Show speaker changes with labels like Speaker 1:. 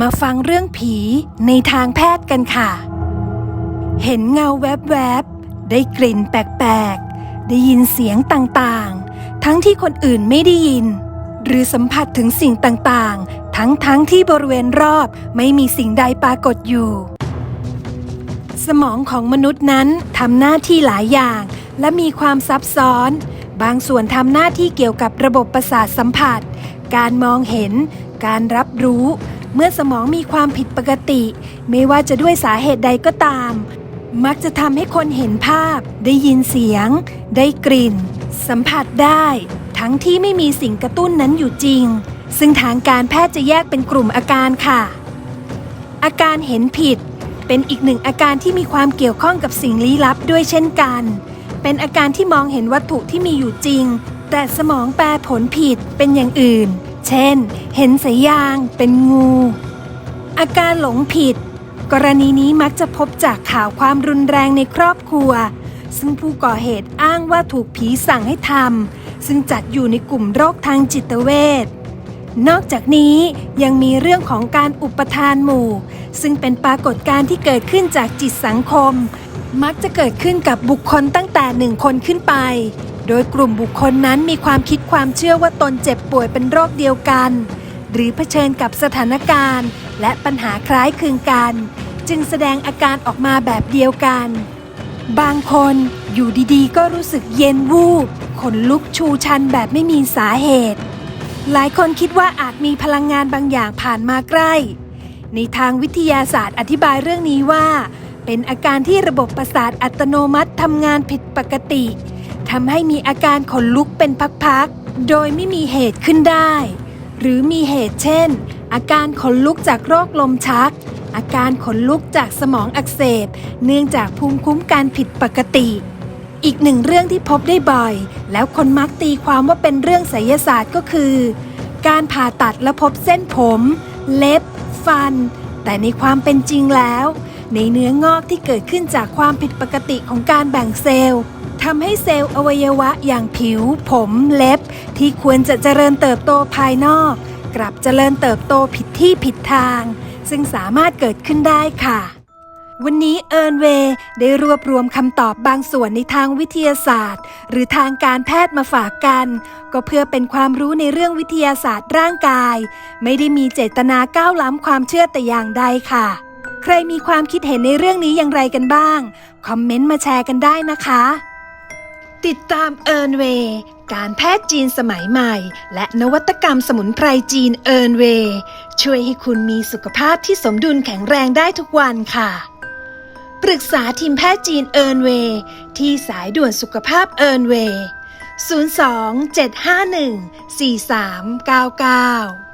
Speaker 1: มาฟังเรื่องผีในทางแพทย์กันค่ะ เห็นเงาแวบๆ ได้กลิ่นแปลกๆ ได้ยินเสียงต่างๆ ทั้งที่คนอื่นไม่ได้ยิน หรือสัมผัสถึงสิ่งต่างๆ ทั้งๆที่บริเวณรอบไม่มีสิ่งใดปรากฏอยู่ สมองของมนุษย์นั้นทำหน้าที่หลายอย่าง และมีความซับซ้อน บางส่วนทำหน้าที่เกี่ยวกับระบบประสาทสัมผัส การมองเห็น การรับรู้ เมื่อสมองมีความผิดปกติ ไม่ว่าจะด้วยสาเหตุใดก็ตาม มักจะทำให้คนเห็นภาพ ได้ยินเสียง ได้กลิ่น สัมผัสได้ ทั้งที่ไม่มีสิ่งกระตุ้นนั้นอยู่จริง ซึ่งทางการแพทย์จะแยกเป็นกลุ่มอาการค่ะ อาการเห็นผิด เป็นอีกหนึ่งอาการที่มีความเกี่ยวข้องกับสิ่งลี้ลับด้วยเช่นกัน เป็นอาการที่มองเห็นวัตถุที่มีอยู่จริง แต่สมองแปลผลผิดเป็นอย่างอื่น เช่น เห็นสายยางเป็นงู อาการหลงผิด กรณีนี้มักจะพบจากข่าวความรุนแรงในครอบครัว ซึ่งผู้ก่อเหตุอ้างว่าถูกผีสั่งให้ทำซึ่งจัดอยู่ในกลุ่มโรคทางจิตเวชนอกจากนี้ยังมีเรื่องของการอุปทานหมู่ ซึ่งเป็นปรากฏการณ์ที่เกิดขึ้นจากจิตสังคม มักจะเกิดขึ้นกับบุคคลตั้งแต่หนึ่งคนขึ้นไป โดยกลุ่มบุคคลนั้นมีความคิดความเชื่อว่าตนเจ็บป่วยเป็นโรคเดียวกัน หรือเผชิญกับสถานการณ์ และปัญหาคล้ายคลึงกัน จึงแสดงอาการออกมาแบบเดียวกัน บางคนอยู่ดีๆ ก็รู้สึกเย็นวูบขนลุกชูชันแบบไม่มีสาเหตุ หลายคนคิดว่าอาจมีพลังงานบางอย่างผ่านมาใกล้ ในทางวิทยาศาสตร์อธิบายเรื่องนี้ว่า เป็นอาการที่ระบบประสาทอัตโนมัติทำงานผิดปกติ ทำให้มีอาการขนลุกเป็นพักๆ โดยไม่มีเหตุขึ้นได้ หรือมีเหตุเช่น อาการขนลุกจากโรคลมชัก อาการขนลุกจากสมองอักเสบ เนื่องจากภูมิคุ้มกันผิดปกติ อีกหนึ่งเรื่องที่พบได้บ่อย แล้วคนมักตีความว่าเป็นเรื่องไสยศาสตร์ก็คือ การผ่าตัดและพบเส้นผม เล็บ ฟัน แต่ในความเป็นจริงแล้ว ในเนื้องอกที่เกิดขึ้นจากความผิดปกติของการแบ่งเซลล์ ทำให้เซลล์อวัยวะอย่างผิว ผมเล็บ ที่ควรจะเจริญเติบโตภายนอก กลับเจริญเติบโตผิดที่ผิดทาง ซึ่งสามารถเกิดขึ้นได้ค่ะ วันนี้เอิร์นเวย์ได้รวบรวมคำตอบบางส่วนในทางวิทยาศาสตร์ หรือทางการแพทย์มาฝากกัน ก็เพื่อเป็นความรู้ในเรื่องวิทยาศาสตร์ร่างกาย ไม่ได้มีเจตนาก้าวล้ำความเชื่อแต่อย่างใดค่ะใครมีความคิดเห็นในเรื่องนี้อย่างไรกันบ้าง คอมเมนต์มาแชร์กันได้นะคะ ติดตามเอิร์นเวย์การแพทย์จีนสมัยใหม่ และนวัตกรรมสมุนไพรจีนเอิร์นเวย์ช่วยให้คุณมีสุขภาพที่สมดุลแข็งแรงได้ทุกวันค่ะ ปรึกษาทีมแพทย์จีนเอิร์นเวย์ที่สายด่วนสุขภาพเอิร์นเวย์ 02 751 4399